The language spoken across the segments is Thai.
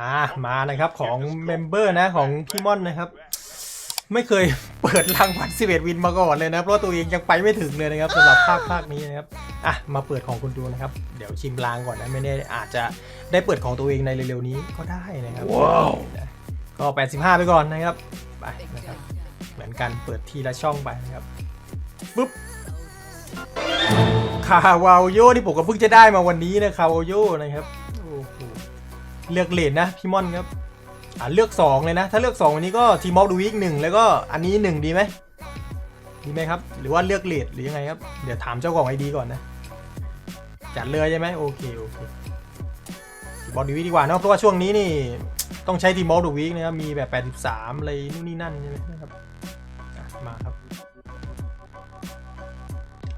อ่ามานะครับของเมมเบอร์นะของพี่ม่อนนะครับ ไม่เคยเปิดรางวัล11 วินมาก่อนเลยนะเพราะตัวเองยังไปไม่ถึงเลยนะครับสำหรับภาคภาคนี้นะครับอะมาเปิดของคุณดูนะครับ เดี๋ยวชิมรางก่อนนะไม่แน่อาจจะได้เปิดของตัวเองในเร็วๆนี้ก็ได้นะครับว้าวก็ 85 ไปก่อนนะครับไปนะครับเหมือนกันเปิดทีละช่องไปนะครับปุ๊บคาวาโยที่ผมก็เพิ่งจะได้มาวันนี้นะคาวาโยนะครับโอ้โห เลือกเลนนะพี่ม่อนครับอ่าเลือก 2 เลยนะ ถ้าเลือก 2 วันนี้ก็ทีมอลดูวิกหนึ่งแล้วก็อันนี้ 1 ดีไหมดีไหมครับ หรือว่าเลือกเลดหรือยังไงครับ เดี๋ยวถามเจ้าของไอดีก่อนนะ จัดเลยใช่ไหมโอเคโอเคทีมอลดูวิกดีกว่าเนอะเพราะว่าช่วงนี้นี่ต้องใช้ทีมอลดูวิกนะครับมีแบบ 83 อะไรนู่นนี่นั่นใช่ไหมครับมาครับ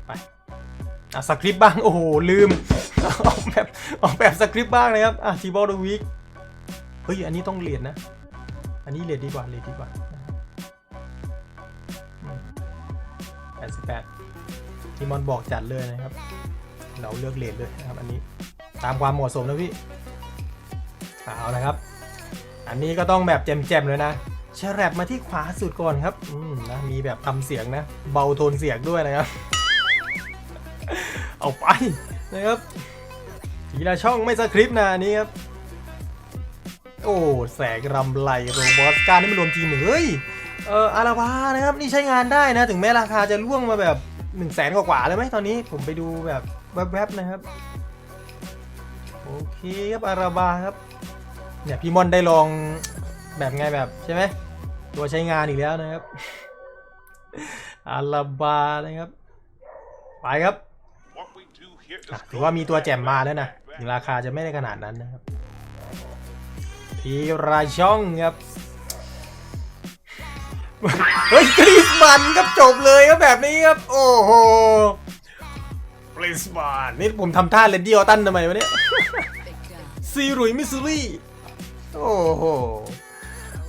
ไปอะสคริปต์บ้างโอ้โหลืม ออกแบบออกแบบสคริปต์บ้างนะครับอะทีบอลดูวิกเฮ้ยอันนี้ต้องเรียนนะ อันนี้เรียนดีกว่าเรียนดีกว่าแปดสิบแปดทีมอนบอกจัดเลยนะครับ เราเลือกเรียนเลยนะครับอันนี้ตามความเหมาะสมนะพี่เอานะครับ อันนี้ก็ต้องแบบแจ่มๆเลยนะแชร์แรบมาที่ขวาสุดก่อนครับ อืมนะ มีแบบทำเสียงนะ เบาโทนเสียงด้วยนะครับ เอาไปนะครับ ทีละช่องไม่สคริปต์นะอันนี้ครับ โอ้แสงรำไรโรบอสการนี่มันรวมทีมหนึ่งเฮ้ยเอออาราบานะครับนี่ใช้งานได้นะ ถึงแม้ราคาจะล่วงมาแบบ1นึ่งแสนกว่าๆเลยไหมตอนนี้ผมไปดูแบบแวบๆนะครับ โอเคครับอาราบาครับเนี่ยพี่มอนได้ลองแบบไงแบบใช่ไหมตัวใช้งานอีกแล้วนะครับอาราบานะครับ ไปครับ อะถือว่ามีตัวแจ่มมาแล้วนะถึงราคาจะไม่ได้ขนาดนั้นนะครับ ทีราช่องครับ เฮ้ยกรีสมันครับจบเลยครับแบบนี้ครับ โอ้โหกรีสมันนี่ผมทำท่าเลนดี้ออตันทำไมวะเนี่ย ซีรุยมิสซูรี่โอ้โห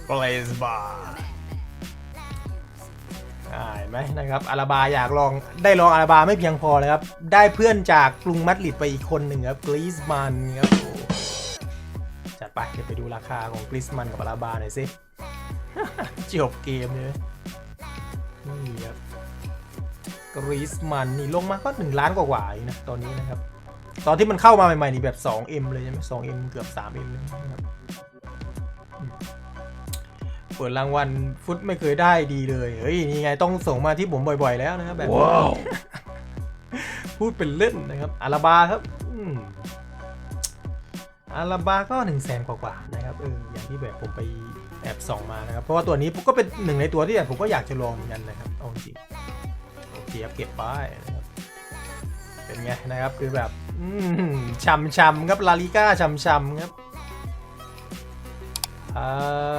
กรีสมัน ได้ไหมนะครับอาราบาอยากลองได้ลองอาราบาไม่เพียงพอเลยครับ ได้เพื่อนจากกรุงมัดริดไปอีกคนหนึ่งครับกรีสมันครับจัดไปเดี๋ยวไปดูราคาของกรีสมันกับอาราบาหน่อยสิจบเกมเลยนี่ครับกรีสมันนี่ลงมาก็หนึ่งล้านกว่าๆเอนะตอนนี้นะครับ ตอนที่มันเข้ามาใหม่ๆนี่แบบ 2M เลยใช่ไหม 2M เกือบ 3M เลยนะครับอืม เปิดรางวัลฟุตไม่เคยได้ดีเลย เฮ้ยนี่ไงต้องส่งมาที่ผมบ่อยๆแล้วนะครับแบบนี้พูดเป็นเล่นนะครับอาราบาครับอืมอาราบาก็หนึ่งแสนกว่าๆนะครับเอออย่างที่แบบผมไปแอบส่องมานะครับ เพราะว่าตัวนี้ผมก็เป็นหนึ่งในตัวที่แบบผมก็อยากจะลองเหมือนกันนะครับเอาจริงโอเคครับเก็บไปนะครับเป็นไงนะครับคือแบบอืมช่ำชำๆครับลาลิก้าช่ำชำๆครับอ่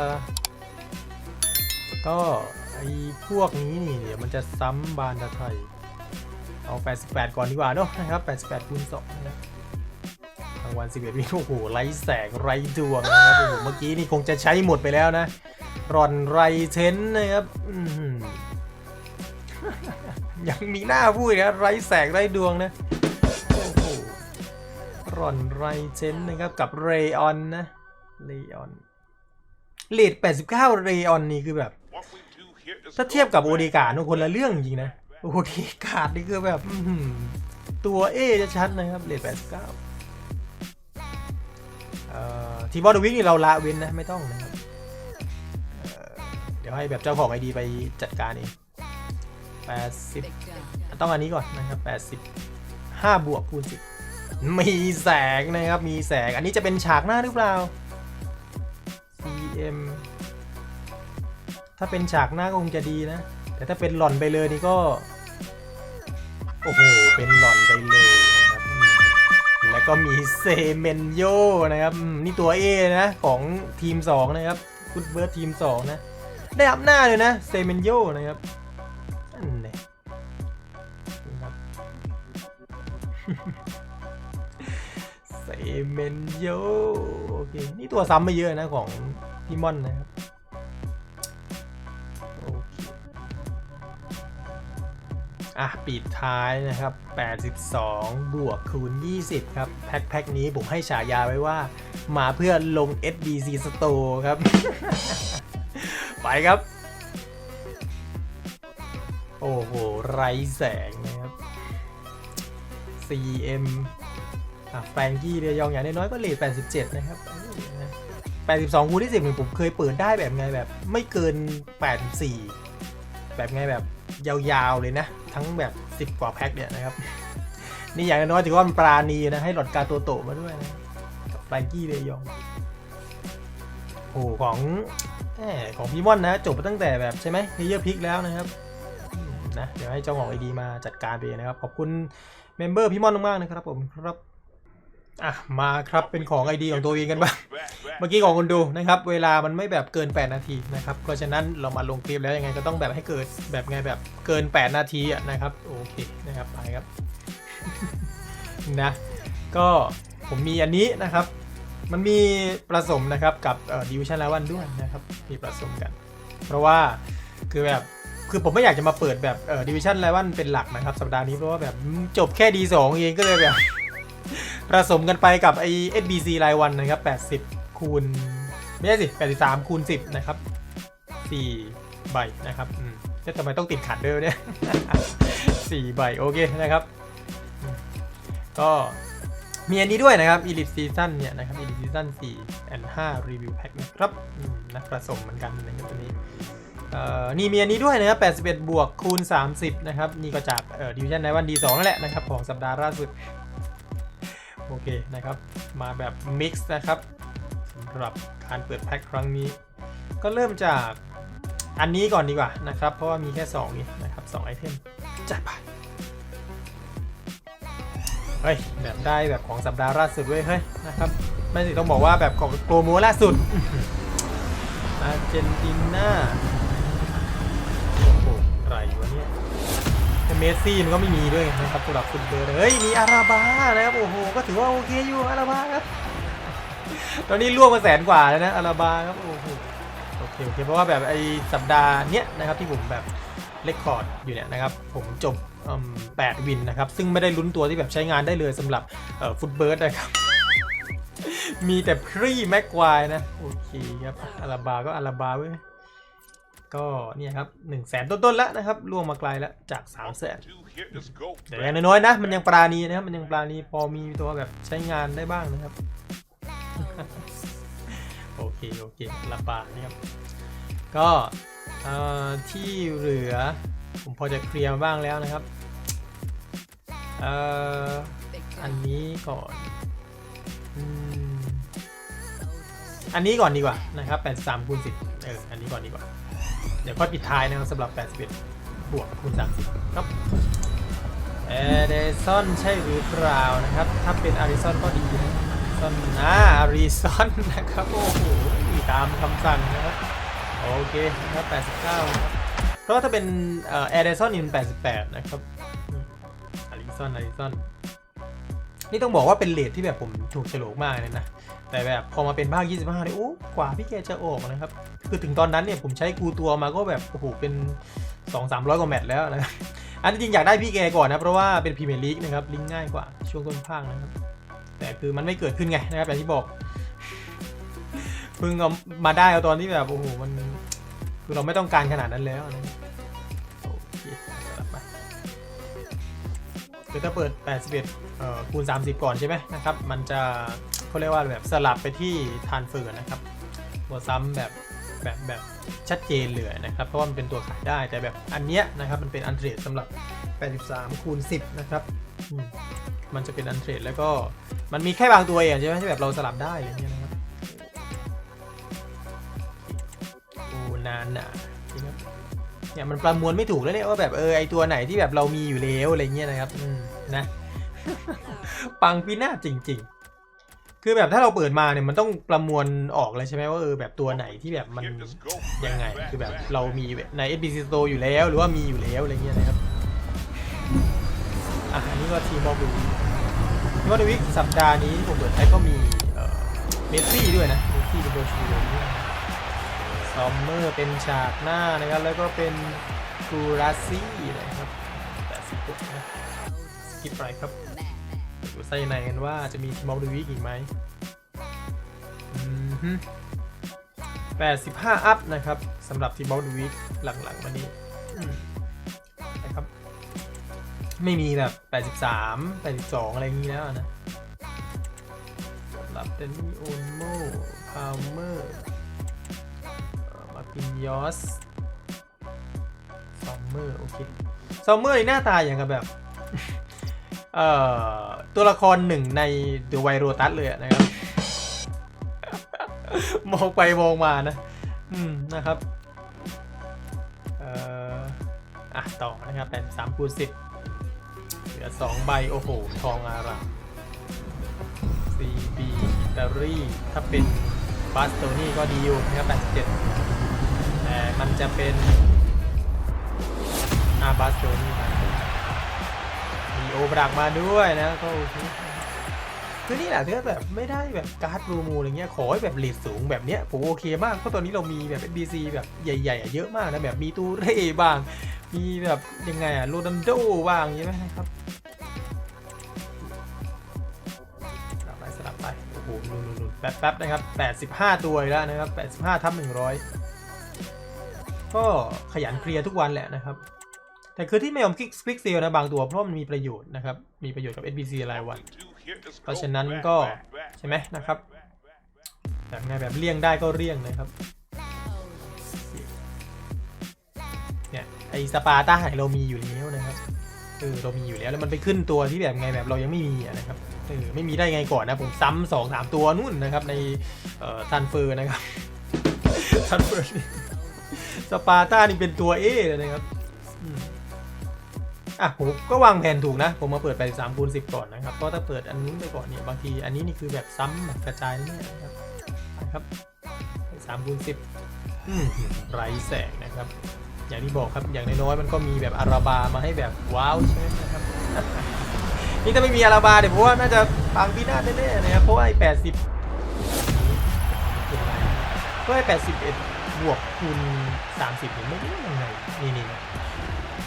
า ก็ไอพวกนี้นี่เดี๋ยวมันจะซ้ำบานตะไทย เอา 88 ก่อนดีกว่าเนอะนะครับ 88คูณ2นะรางวัล11วิโอ้โหไร้แสงไร้ดวงนะครับโอ้โหเมื่อกี้นี่คงจะใช้หมดไปแล้วนะรอนไรเทนนะครับยังมีหน้าพูดนะไรแสงไรดวงนะโอ้โหรอนไรเทนนะครับกับเรออนนะเรออนเลด89 เรออนนี่คือแบบ ถ้าเทียบกับโอเดกาโนคนละเรื่องจริงนะโอเดกาดนี่คือแบบตัวเอจะชัดนะครับเลท89เอ่อทีบอลวิกนี่เราละเว้นนะไม่ต้องนะครับเดี๋ยวให้แบบเจ้าของไอดีไปจัดการเอง80ต้องอันนี้ก่อนนะครับ85บห้าบวกคูณ10มีแสงนะครับ มีแสง อันนี้จะเป็นฉากหน้าหรือเปล่า CM ถ้าเป็นฉากหน้าก็คงจะดีนะ แต่ถ้าเป็นหล่อนไปเลยนี่ก็ โอ้โห เป็นหล่อนไปเลยนะครับ แล้วก็มีเซเมนโยนะครับ นี่ตัว A นะ ของทีม 2 นะครับฟุตเบิร์ดทีม 2 นะ ได้อัพหน้าเลยนะเซเมนโยนะครับนั่นเซเมนโยโอเค นี่ตัวซ้ำไม่เยอะนะของพี่มอนนะครับ อะปิดท้ายนะครับ 82 บวกคูณ 20 ครับ แพ็คแพ็คนี้ผมให้ฉายาไว้ว่า มาเพื่อลง SBC Store ครับ ไปครับ โอ้โห ไรแสงนะครับ CM อะแฟงกี้เดียยองอย่างน้อยก็เลท87 นะครับ82คูณที่10เนี่ยผมเคยเปิดได้แบบไงแบบ ไม่เกิน 84 แบบไงแบบยาวๆเลยนะ ทั้งแบบ 10 กว่าแพ็คเนี่ยนะครับ นี่อย่างน้อยๆถือว่ามันปราณีนะ ให้หลอดกาโตโตมาด้วยนะกับแบงกี้เดียยองโอ้โหของของพี่ม่อนนะ จบไปตั้งแต่แบบใช่ไหมเฮเยอร์พิกแล้วนะครับนะเดี๋ยวให้เจ้าของไอดีมาจัดการไปนะครับ ขอบคุณเมมเบอร์พี่ม่อนมากๆนะครับผมครับ อะ มาครับเป็นของไอดีของตัวเองกันบ้าง เมื่อกี้ของคุณดูนะครับ เวลามันไม่แบบเกิน 8 นาทีนะครับ เพราะฉะนั้นเรามาลงคลิปแล้วยังไงก็ต้องแบบให้เกิดแบบไงแบบเกิน 8 นาทีอะนะครับ โอเคนะครับไปครับ นะ ก็ผมมีอันนี้นะครับ มันมีผสมนะครับกับดิวชันลาวันด้วยนะครับ มีผสมกัน เพราะว่าคือแบบคือผมไม่อยากจะมาเปิดแบบเออดิวิชันไลวันเป็นหลักนะครับ สัปดาห์นี้เพราะว่าแบบจบแค่ D2 เองก็เลยแบบผสมกันไปกับไอ SBC รายวันนะครับ80 คูณไม่ใช่สิ83คูณ10 นะครับ 4 ใบนะครับอืมทำไมต้องติดขัดด้วยเนี่ย 4 ใบ โอเคนะครับ ก็มีอันนี้ด้วยนะครับ Elite Season เนี่ยนะครับ Elite Season 4 and 5 Review Pack นะครับอืมนะผสมเหมือนกันนะครับตัวนี้เอ่อนี่มีอันนี้ด้วยนะครับ81 บวกคูณ 30 นะครับ นี่ก็จากเอ่อดิวิชั่นในวันดี2นั่นแหละนะครับ ของสัปดาห์ล่าสุด โอเคนะครับ มาแบบ Mix นะครับ สำหรับการเปิดแพ็คครั้งนี้ ก็เริ่มจากอันนี้ก่อนดีกว่านะครับ เพราะว่ามีแค่ 2 นี่นะครับ2ไอเทมจัดไปเฮ้ยแบบได้แบบของสัปดาห์ล่าสุดเว้ยเฮ้ยนะครับไม่สิต้องบอกว่าแบบของโปรโมล่าสุดอาร์เจนตินาโอ้โหไรวะเนี่ยเมสซี่มันก็ไม่มีด้วยนะครับสำหรับฟุตเบอร์เฮ้ยมีอาราบานะครับโอ้โหก็ถือว่าโอเคอยู่อาราบาครับ ตอนนี้ล่วงมาแสนกว่าแล้วนะอาราบาครับโอ้โหโอเคโอเคเพราะว่าแบบไอสัปดาห์เนี้ยนะครับที่ผมแบบเลคคอร์ดอยู่เนี่ยนะครับผมจบอืมแปดวินนะครับซึ่งไม่ได้ลุ้นตัวที่แบบใช้งานได้เลยสำหรับเอ่อฟุตเบิร์ดนะครับมีแต่พรีแม็กควายนะโอเคครับอาราบาก็อาราบาเว้ยก็เนี่ยครับ1นึ่งแสนต้นๆแล้วนะครับล่วงมาไกลแล้วจาก3ามแสนแต่อย่างน้อยๆนะมันยังปราณีนะครับมันยังปราณีพอมีตัวแบบใช้งานได้บ้างนะครับ โอเค โอเคอาราบานะครับ ก็ที่เหลือ ผมพอจะเคลียร์บ้างแล้วนะครับเอ่อันนี้ก่อนอันนี้ก่อนดีกว่านะครับ83คูณ10 เออ อันนี้ก่อนดีกว่า เดี๋ยวค่อยปิดท้ายนะครับสำหรับ 81 บวกคูณ 30 ครับเอเดซอนใช่หรือเปล่านะครับ ถ้าเป็นอาริซอนก็ดีนะ ซอนนะอาริซอนนะครับ โอ้โหตามคำสั่งนะครับ โอเคนะครับ89นะครับเพราะว่าถ้าเป็นแอร์เดซอนนี่มัน88 นะครับอาริซอนอาริซอนนี่ต้องบอกว่าเป็นเลทที่แบบผมถูกฉลกมากเลยนะ แต่แบบพอมาเป็นภาค 25เนี่ยโอ้กว่าพี่แกจะออกนะครับ คือถึงตอนนั้นเนี่ยผมใช้กูตัวมาก็แบบโอ้โหเป็น 2 3 0 0 กว่าแมตช์แล้วนะอันที่จริงอยากได้พี่แกก่อนนะ เพราะว่าเป็นพรีเมียร์ลีกนะครับ ลิงก์ง่ายกว่าช่วงต้นภาคนะครับ แต่คือมันไม่เกิดขึ้นไงนะครับอย่างที่บอกเพิ่งเอามาได้เอาตอนที่แบบโอ้โหมันคือเราไม่ต้องการขนาดนั้นแล้วนะคือถ้าเปิด 81เอ่อคูณ 30 ก่อนใช่ไหมนะครับ มันจะเขาเรียกว่าแบบสลับไปที่ทานเฟือนะครับตัวซ้ำแบบแบบแบบชัดเจนเลยนะครับ เพราะว่ามันเป็นตัวขายได้แต่แบบอันเนี้ยนะครับ มันเป็นอันเทรดสำหรับ 83คูณ10 นะครับ มันจะเป็นอันเทรดแล้วก็มันมีแค่บางตัวเองใช่ไหมที่แบบเราสลับได้อะไรเงี้ยนะครับโอ้นานน่ะเนี่ยมันประมวลไม่ถูกแล้วเนี่ยว่าแบบเออไอตัวไหนที่แบบเรามีอยู่แล้วอะไรเงี้ยนะครับอืมนะ ปังปีหน้าจริง ๆ คือแบบถ้าเราเปิดมาเนี่ยมันต้องประมวลออกเลยใช่ไหมว่าเออแบบตัวไหนที่แบบมันยังไง คือแบบเรามีใน SBC Store อยู่แล้ว หรือว่ามีอยู่แล้วอะไรเงี้ยนะครับอะอันนี้ก็ทีมบอลลู ทีมบอลลูวิกสัปดาห์นี้ผมเปิดไปก็มีเมสซี่ด้วยนะเมสซี่เป็นตัวชูเลยนี่ซอมเมอร์เป็นฉากหน้านะครับ แล้วก็เป็นกูราซี่นะครับ86นะสกิปไปครับดูไส้ในกันว่าจะมีทีมอลดูวิกอีกไหมอืมฮึ85อัพนะครับสำหรับทีมอลดูวิกหลังๆมานี้อืมนะครับ ไม่มีแบบ 83 82 อะไรอย่างนี้แล้วนะสำหรับเดนนี่โอนโมพาวเมอร์มาปินยอสซัมเมอร์ โอเคซัมเมอร์หน้าตาอย่างกับแบบ เอ่อ ตัวละครหนึ่งใน The w i r o t u s เลยนะครับ มองไปมองมานะ อืม นะครับ เอ่อ อะ ต่อนะครับเป็น3คูณ10เหลือ2ใบ โอ้โห ทองอาราม CB อิตาลีถ้าเป็นบาสโตนี่ก็ดีอยู่นะครับ87แต่มันจะเป็นอาบาสโตนี่มีโอบรักมาด้วยนะก็โอเคคือนี่แหละถ้าแบบไม่ได้แบบการ์ดรูมูอะไรเงี้ยขอให้แบบเลทสูงแบบเนี้ยผมโอเคมาก เพราะตอนนี้เรามีแบบ NBC แบบใหญ่ๆ เยอะมากนะ แบบมีตูเร่บ้าง มีแบบยังไงอะโรนัลโดบ้างใช่ไหมครับ แป๊บๆนะครับ 85 ตัวแล้วนะครับ 85ทับ100 ก็ขยันเคลียร์ทุกวันแหละนะครับ แต่คือที่ไม่ยอมคลิกคลิกเซลนะบางตัวเพราะมันมีประโยชน์นะครับ มีประโยชน์กับ NPC รายวัน เพราะฉะนั้นก็ใช่ไหมนะครับแบบไงแบบเลี่ยงได้ก็เลี่ยงนะครับเนี่ยไอสปาร์ต้าเรามีอยู่แล้วนะครับ เออเรามีอยู่แล้วแล้วมันไปขึ้นตัวที่แบบไงแบบเรายังไม่มีนะครับเออไม่มีได้ไงก่อนนะผมซ้ำสองสามตัวนู่นนะครับในเอ่อทันเฟอร์นะครับทันเฟอร์นี่สปาร์ต้านี่เป็นตัวเอเลยนะครับอะผมก็วางแผนถูกนะ ผมมาเปิดไป3คูณ10 ก่อนนะครับ เพราะถ้าเปิดอันนู้นไปก่อนเนี่ยบางทีอันนี้นี่คือแบบซ้ำแบบกระจายเนี่ยนะครับครับสามคูณสิบไรแสงนะครับ อย่างที่บอกครับอย่างน้อยๆมันก็มีแบบอาราบามาให้แบบว้าวใช่ไหมครับนี่ถ้าไม่มีอาราบาเดี๋ยวผมว่าน่าจะปังพีนาศแน่ๆนะครับเพราะว่าไอ้แปดสิบเพราะไอ้แปดสิบเอ็ดบวกคูณสามสิบเนี่ยไม่รู้ยังไงนี่นี่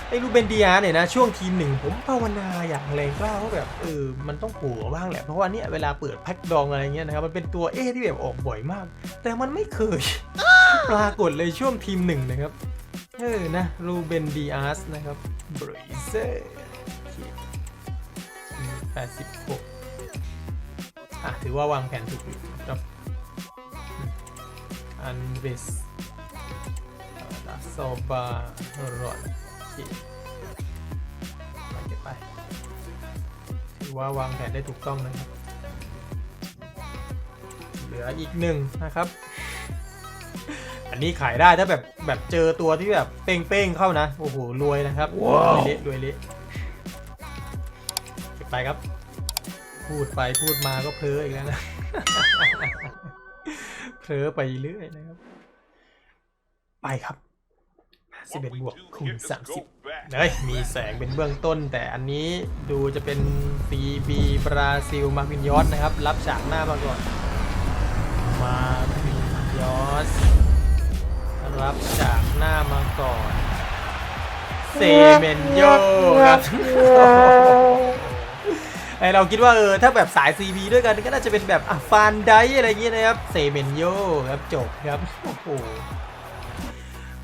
ไอ้รูเบนเดียเนี่ยนะช่วงทีมหนึ่งผมภาวนาอย่างแรงกล้าว่าแบบเออมันต้องหัวบ้างแหละเพราะว่าเนี่ยเวลาเปิดแพ็คดองอะไรเงี้ยนะครับมันเป็นตัวเอที่แบบออกบ่อยมาก แต่มันไม่เคยปรากฏเลยช่วงทีมหนึ่งนะครับ เออนะรูเบนดีอาร์สนะครับบริเซอร์แปดสิบหกอะ ถือว่าวางแผนถูกอยู่ครับอันเวสดาโซบารอนโอเคไปเก็บไป ถือว่าวางแผนได้ถูกต้องนะครับ เหลืออีกหนึ่งนะครับ นนี้ขายได้ถ้าแบบแบบเจอตัวที่แบบเป้งๆเข้านะ โอ้โห รวยนะครับรวยเละรวยเละเก็บไปครับ พูดไปพูดมาก็เพ้ออีกแล้วนะเพ้อไปเรื่อยนะครับ ไปครับ11บวกคูณ30เฮ้ยมีแสงเป็นเบื้องต้น แต่อันนี้ดูจะเป็น CB บราซิล มาร์วินยอสนะครับ รับฉากหน้ามาก่อน มาร์วินยอส รับจากหน้ามาก่อนเซเมนโยครับไอเราคิดว่าเออถ้าแบบสาย CB ด้วยกันก็น่าจะเป็นแบบอะฟานไดอะไรอย่างเงี้ยนะครับเซเมนโยครับจบครับโอ้โห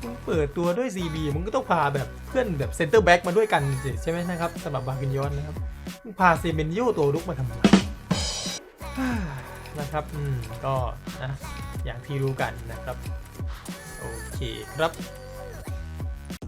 มึงเปิดตัวด้วย CB มึงก็ต้องพาแบบเพื่อนแบบเซนเตอร์แบ็กมาด้วยกันสิใช่ไหมนะครับสำหรับบากินยอนนะครับมึงพาเซเมนโยตัวลุกมาทำไมนะครับ อืม ก็นะอย่างที่รู้กันนะครับ โอเคครับ